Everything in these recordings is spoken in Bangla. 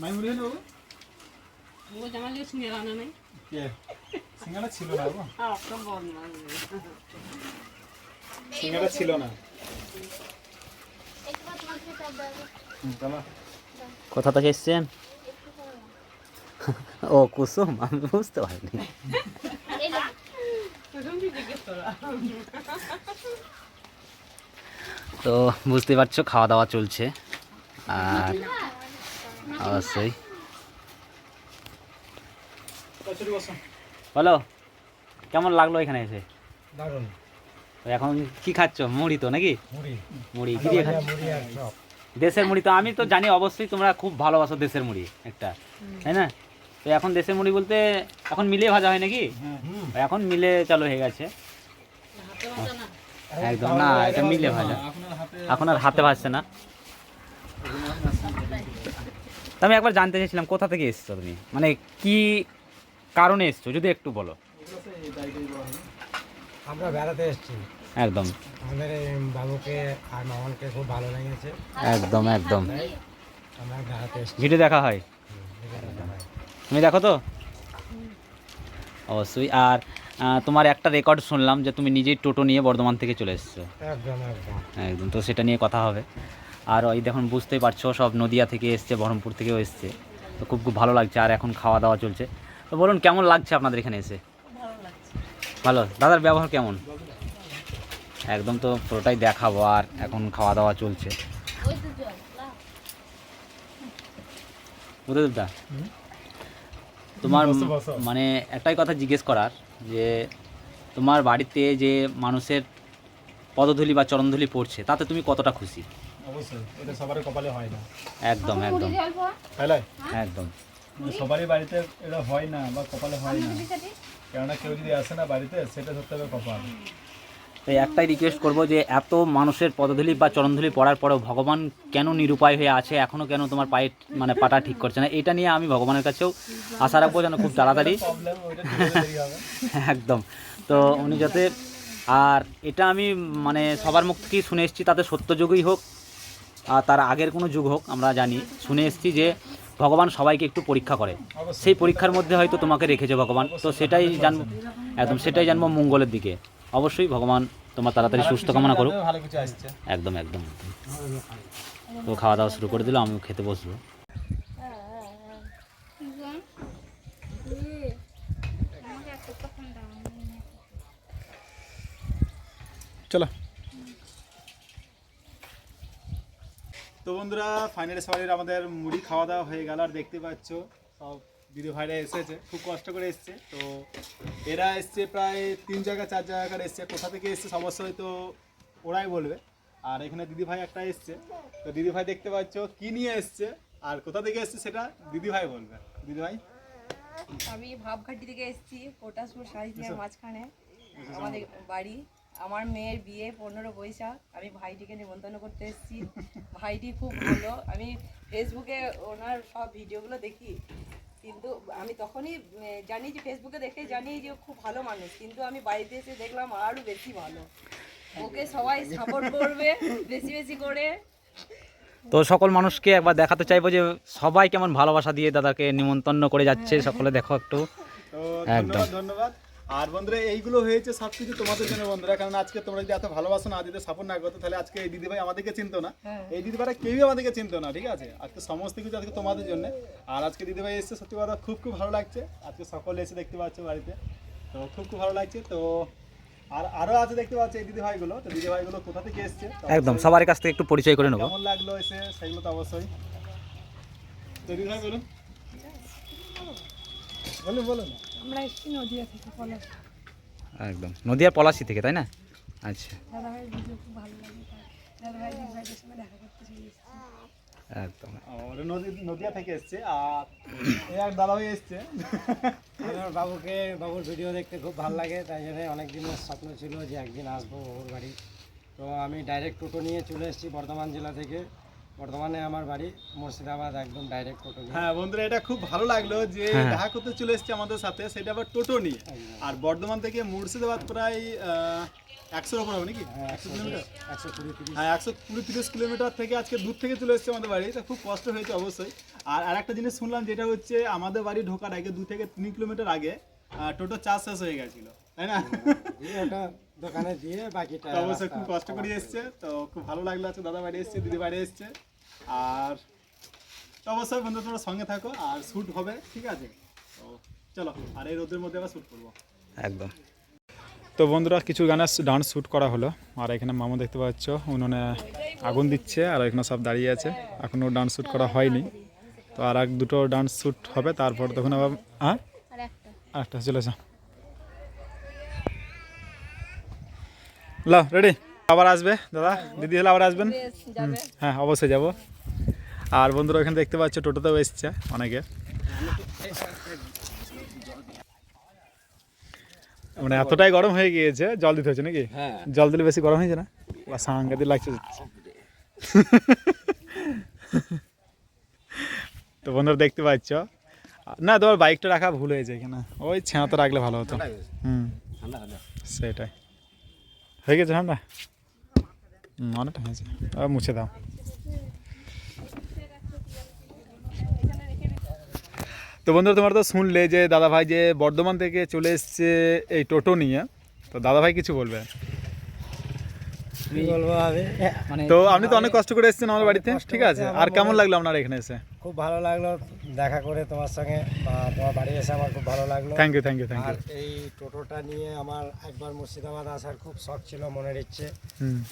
মাই মুড়ি হলো ও জামালে সিঙ্গারা আনা নাই? কে? সিঙ্গারা ছিল না বাবু আপনার বল না। সিঙ্গারা ছিল না। একবার তোমার খেতে হবে হুম, চলো কোথা থেকে এসছেন ও কুসুম আমি বুঝতে পারিনি। তো বুঝতে পারছ খাওয়া দাওয়া চলছে। আর অবশ্যই। বলো কেমন লাগল এখানে এসে? দারুণ। এখন কি খাচ্ছ? মুড়ি তো নাকি? মুড়ি। মুড়ি কি দিয়ে খাচ্ছ? দেশের মুড়ি তো আমি তো জানি অবশ্যই তোমরা খুব ভালোবাসো দেশের মুড়ি একটা তাই না? তো এখন দেশের মুড়ি বলতে এখন মিলে ভাজা হয় নাকি? এখন মিলে চালু হয়ে গেছে। হাতে বাজা না একদম না এটা মিলে ভাজা। এখন আর হাতে ভাজছে না। তা আমি একবার জানতে চাইছিলাম কোথা থেকে এসছো তুমি? মানে কি কারণে এসছো? যদি একটু বলো। আমরা বেড়াতে এসেছি। একদম। আমাদের বাবুকে আর মামনকে খুব ভালো লেগেছে। একদম একদম। আমরা বেড়াতে এসেছি। ভিডিও দেখা হয়। তুমি দেখো তো? অবশ্যই। আর তোমার একটা রেকর্ড শুনলাম যে তুমি নিজেই টোটো নিয়ে বর্ধমান থেকে চলে এসছো। একদম একদম। একদম তো সেটা নিয়ে কথা হবে। আর ওই দেখুন বুঝতেই পারছ সব নদিয়া থেকে এসছে বহরমপুর থেকেও এসছে। তো খুব খুব ভালো লাগছে আর এখন খাওয়া দাওয়া চলছে। তো বলুন কেমন লাগছে আপনাদের এখানে এসে? ভালো দাদার ব্যবহার কেমন? একদম তো পুরোটাই দেখাবো আর এখন খাওয়া দাওয়া চলছে। বুধদেবদা তোমার। মানে একটাই কথা জিজ্ঞেস করার যে তোমার বাড়িতে যে মানুষের পদধূলি বা চরণধূলি পড়ছে তাতে তুমি কতটা খুশি? অবশ্যই এটা সবারই কপালে হয় না। একদম একদম। একদম। সবারই বাড়িতে এটা হয় না বা কপালে হয় না। কেননা কেউ যদি আসে না বাড়িতে সেটা ধরতে হবে কপাল। তাই একটাই রিকোয়েস্ট করব যে এত মানুষের পদধূলি বা চরণধূলি পড়ার পরেও ভগবান কেন নিরুপায় হয়ে আছে? এখনও কেন তোমার পায়ে মানে পাটা ঠিক করছে না? এটা নিয়ে আমি ভগবানের কাছেও আশা রাখব যেন খুব তাড়াতাড়ি। একদম। তো উনি যাতে আর এটা আমি মানে সবার মুখ থেকেই শুনে এসেছি তাতে সত্যযুগই হোক তার আগের কোনো যুগ হোক আমরা জানি। শুনে এসেছি যে ভগবান সবাইকে একটু পরীক্ষা করে। সেই পরীক্ষার মধ্যে হয়তো তোমাকে রেখেছে ভগবান। তো সেটাই জানব একদম সেটাই জানব মঙ্গলের দিকে। অবশ্যই ভগবান তোমার তাড়াতাড়ি সুস্থ কামনা করুক। একদম একদম। তো খাওয়া দাওয়া শুরু করে দিল আমিও খেতে বসবো। চলো। তো বন্ধুরা ফাইনালি সবাই আমাদের মুড়ি খাওয়া দাওয়া হয়ে গেল আর দেখতে পাচ্ছ সব দিদি ভাইরা এসেছে খুব কষ্ট করে এসছে। তো এরা এসছে প্রায় তিন জায়গা চার জায়গা করে এসছে। কোথা থেকে এসছে অবশ্যই তো ওরাই বলবে। আর এখানে দিদি ভাই একটা এসছে। তো দিদি ভাই দেখতে পাচ্ছ কি নিয়ে এসছে আর কোথা থেকে এসছে সেটা দিদি ভাই বলবে। দিদি ভাই? আমি ভাবঘাটি থেকে এসেছি পটাশপুর সাহিত্যের মাঝখানে আমাদের বাড়ি। আমার মেয়ের বিয়ে পনেরো বৈশাখ। আমি ভাইটিকে নিমন্ত্রণ করতে এসেছি। ভাইটি খুব ভালো। আমি ফেসবুকে ওনার সব ভিডিওগুলো দেখি। কিন্তু আমি তখনই জানি যে ফেসবুকে দেখে জানি যে ও খুব ভালো মানুষ। কিন্তু আমি বাড়িতে এসে দেখলাম আরও বেশি ভালো। ওকে সবাই সাপোর্ট করবে বেশি বেশি করে। তো সকল মানুষকে একবার দেখাতে চাইব যে সবাই কেমন ভালোবাসা দিয়ে দাদাকে নিমন্ত্রণ করে যাচ্ছে। সকলে দেখো একটু। একদম। ধন্যবাদ ধন্যবাদ। আর বন্ধুরা এইগুলো হয়েছে সব কিছু তোমাদের জন্য বন্ধুরা। কারণ আজকে তোমরা যদি এত ভালোবাসা না দিতে সাপোর্ট না করতো তাহলে আজকে এই দিদিভাই আমাদেরকে চিনতো না। হ্যাঁ। এই দিদিভাইরা কেউই আমাদেরকে চিনতো না ঠিক আছে? আজকে সমস্ত কিছু আজকে তোমাদের জন্য। আর আজকে দিদিভাই এসছে সত্যি কথা খুব খুব ভালো লাগছে। আজকে সকলে এসে দেখতে পাচ্ছ বাড়িতে। তো খুব খুব ভালো লাগছে। তো আর আরও আছে দেখতে পাচ্ছি এই দিদিভাইগুলো। তো দিদিভাইগুলো কোথা থেকে এসছে? একদম সবার কাছ থেকে একটু পরিচয় করে নেব। কেমন লাগল এসে? সেগুলো তো অবশ্যই। তো দিদিভাই বলুন। বলুন বলুন। আমরা এসেছি নদীয়া থেকে পলাশ। একদম। নদিয়ার পলাশি থেকে তাই না? আচ্ছা। ভিডিও খুব ভালো লাগে দাদাভাই দিদিভাইদের সঙ্গে দেখা করতে একদম। ওরা নদিয়া থেকে এসছে আর এই এক দাদাভাই এসছে। আমার বাবুকে বাবুর ভিডিও দেখতে খুব ভালো লাগে তাই জন্য অনেক দিনের স্বপ্ন ছিল যে একদিন আসব বাবুর বাড়ি। তো আমি ডাইরেক্ট টোটো নিয়ে চলে এসেছি বর্ধমান জেলা থেকে। বর্ধমানে আমার বাড়ি মুর্শিদাবাদ একদম ডাইরেক্ট টোটো হ্যাঁ বন্ধুরা এটা খুব ভালো লাগল যে হ্যাঁ। দেখা করতে চলে এসছে আমাদের সাথে সেটা আবার টোটো নিয়ে। আর বর্ধমান থেকে মুর্শিদাবাদ প্রায় একশোর ওপর হবে নাকি? হ্যাঁ, একশো কিলোমিটার? একশো কুড়ি তিরিশ। হ্যাঁ একশো কুড়ি তিরিশ কিলোমিটার থেকে আজকে দূর থেকে চলে এসছে আমাদের বাড়ি তা খুব কষ্ট হয়েছে অবশ্যই। আর আরেকটা জিনিস শুনলাম যেটা হচ্ছে আমাদের বাড়ি ঢোকার আগে দু থেকে তিন কিলোমিটার আগে আহ, টোটো চার্জ শেষ হয়ে গেছিল তাই না? দোকানে দিয়ে বাকিটা অবশ্যই খুব কষ্ট করে এসছে তো খুব ভালো লাগল আজকে দাদা বাড়ি এসছে দিদি বাড়ি এসছে। আর তো অবশ্যই বন্ধু তোমরা সঙ্গে থাকো আর শ্যুট হবে ঠিক আছে? তো চলো আর এই রোদের মধ্যে আবার শ্যুট করব। একদম। তো বন্ধুরা কিছু গানের ডান্স শ্যুট করা হলো। আর এখানে মামু দেখতে পাচ্ছ উনুনে আগুন দিচ্ছে আর এখানে সব দাঁড়িয়ে আছে। এখনও ডান্স শ্যুট করা হয়নি। তো আর এক দুটো ডান্স শ্যুট হবে তারপর তখন আবার হ্যাঁ? আর একটা। আচ্ছা চলে যা ল রেডি আবার আসবে দাদা? দিদি হলে আবার আসবেন? হুম, হ্যাঁ অবশ্যই যাব। আর বন্ধুরা এখানে দেখতে পাচ্ছ টোটোতেও এসছে অনেকে। মানে এতটাই গরম হয়ে গিয়েছে জল দিতে হচ্ছে নাকি? হ্যাঁ। জল দিলে বেশি গরম হয়েছে না? বা সাংঘাতিক লাগছে। তো বন্ধুরা দেখতে পাচ্ছ? না তোমার বাইকটা রাখা ভুল হয়েছে এখানে। ওই ছেঁড়াতে রাখলে ভালো হতো। হুম। সেটাই। হয়ে গেছে ঠান্ডা? অনেকটা হয়েছে। মুছে দাও। তো বন্ধুরা তোমার তো শুনলে যে দাদাভাই যে বর্ধমান থেকে চলে এসছে এই টোটো নিয়ে তো দাদাভাই কিছু বলবে? মানে তো আপনি তো অনেক কষ্ট করে এসেছেন আমার বাড়িতে ঠিক আছে? আর কেমন লাগল আপনার এখানে এসে? খুব ভালো লাগল দেখা করে তোমার সঙ্গে তোমার বাড়ি এসে আমার খুব ভালো লাগল। Thank you thank you thank you এই টোটোটা নিয়ে আমার একবার মুর্শিদাবাদ আসার খুব শখ ছিল মনের ইচ্ছে।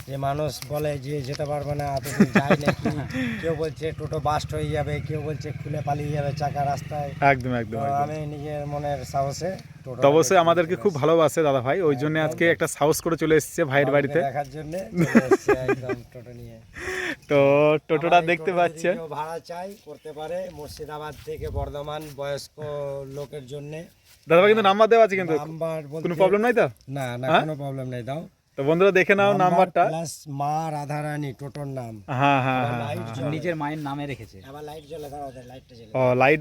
যে মানুষ বলে যে যেতে পারবে না এতদূর যায় নাকি কেউ বলছে টোটো বাস্ট হয়ে যাবে কেউ বলছে খুলে পালিয়ে যাবে চাকা রাস্তায়। একদম একদম আমি নিজের মনের সাহসে তো অবশ্যই আমাদেরকে খুব ভালোবাসে দাদা ভাই ওই জন্য আজকে একটা সাহস করে চলে এসেছে ভাইয়ের বাড়িতে। দেখার জন্য টোটো নিয়ে। তো টোটোটা দেখতে পাচ্ছে ভাড়া চাই করতে পারে মুর্শিদাবাদ থেকে বর্ধমান বয়স্ক লোকের জন্য। দাদা কিন্তু নাম্বার দেওয়া আছে কিন্তু। নাম্বার কোনো প্রবলেম নাই তো? না না হ্যাঁ? কোনো প্রবলেম নেই দাও। তো বন্ধুরা দেখে নাও নাম্বারটা প্লাস মা রাধারানী টোটোর নাম। হ্যাঁ হ্যাঁ হ্যাঁ নিজের মায়ের নামে রেখেছে। আবার লাইট জ্বলে দাও লাইটটা জ্বলে। ও লাইট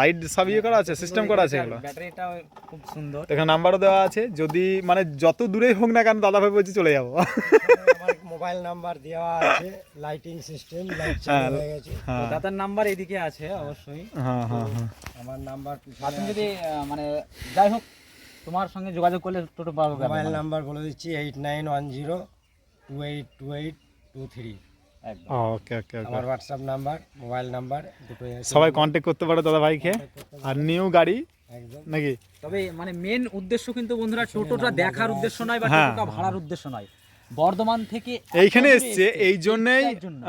লাইট সব ইয়ে করা আছে সিস্টেম করা আছে এগুলো। ব্যাটারিটা খুব সুন্দর। এখানে নাম্বারও দেওয়া আছে। যদি মানে যত দূরেই হোক না কেন দাদা ভাই বলছে চলে যাব। মোবাইল নাম্বার দেওয়া আছে লাইটিং সিস্টেম লাইট চালু হয়ে গেছে। হ্যাঁ। দাদার নাম্বার এদিকে আছে অবশ্যই। হ্যাঁ হ্যাঁ হ্যাঁ। আমার নাম্বার আপনি যদি মানে যাই হোক তোমার সঙ্গে যোগাযোগ করলে টোটো পাবো মোবাইল নাম্বার বলে দিচ্ছি eight nine one zero two eight two eight two three একদম। ওকে ওকে ওকে আমার হোয়াটসঅ্যাপ নাম্বার মোবাইল নাম্বার দুটোই আছে। সবাই কন্ট্যাক্ট করতে পারে দাদা ভাইকে। আর নিউ গাড়ি একদম। নাকি? তবে মানে মেন উদ্দেশ্য কিন্তু বন্ধুরা টোটোটা দেখার উদ্দেশ্য নয় বা হ্যাঁ, টোটোটা ভাড়ার উদ্দেশ্য নয়। বর্ধমান থেকে এইখানে এসছে এই জন্যই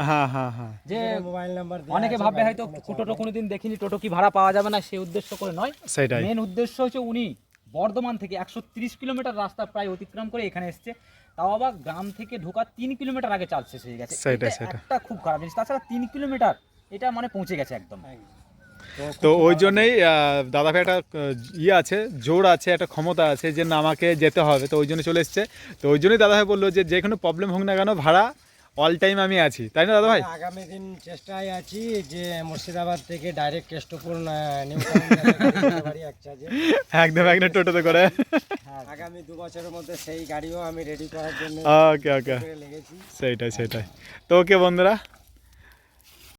হ্যাঁ হ্যাঁ হ্যাঁ। যে মোবাইল নাম্বার অনেকে ভাববে হয়তো টোটো কোনোদিন দেখিনি টোটো কি ভাড়া পাওয়া যাবে না সেই উদ্দেশ্য করে নয়। সেটাই। মেন উদ্দেশ্য হচ্ছে উনি বর্ধমান থেকে একশো তিরিশ কিলোমিটার রাস্তা প্রায় অতিক্রম করে এখানে এসছে। তাও আবার গ্রাম থেকে ঢোকার তিন কিলোমিটার আগে চাল শেষ হয়ে গেছে। সেটাই, এটা খুব খারাপ জিনিস। তাছাড়া তিন কিলোমিটার এটা মানে পৌঁছে গেছে একদম। তো ওই জন্যই দাদা ভাই একটা ইয়ে আছে জোর আছে একটা ক্ষমতা আছে যে না আমাকে যেতে হবে। তো ওই জন্য চলে এসছে। তো ওই জন্যই দাদা ভাই বলল যে যে কোনো প্রবলেম হোক না কেন ভাড়া অল টাইম আমি আছি। তাই না দাদা ভাই আগামী দিন চেষ্টায় আছি যে মুর্শিদাবাদ থেকে ডাইরেক্ট কেষ্টপুর একদম একদম টোটোতে করে। আগামী দু বছরের মধ্যে সেই গাড়িও আমি রেডি করার জন্য ওকে ওকে লেগেছি। সেইটাই সেইটাই। তো ওকে বন্ধুরা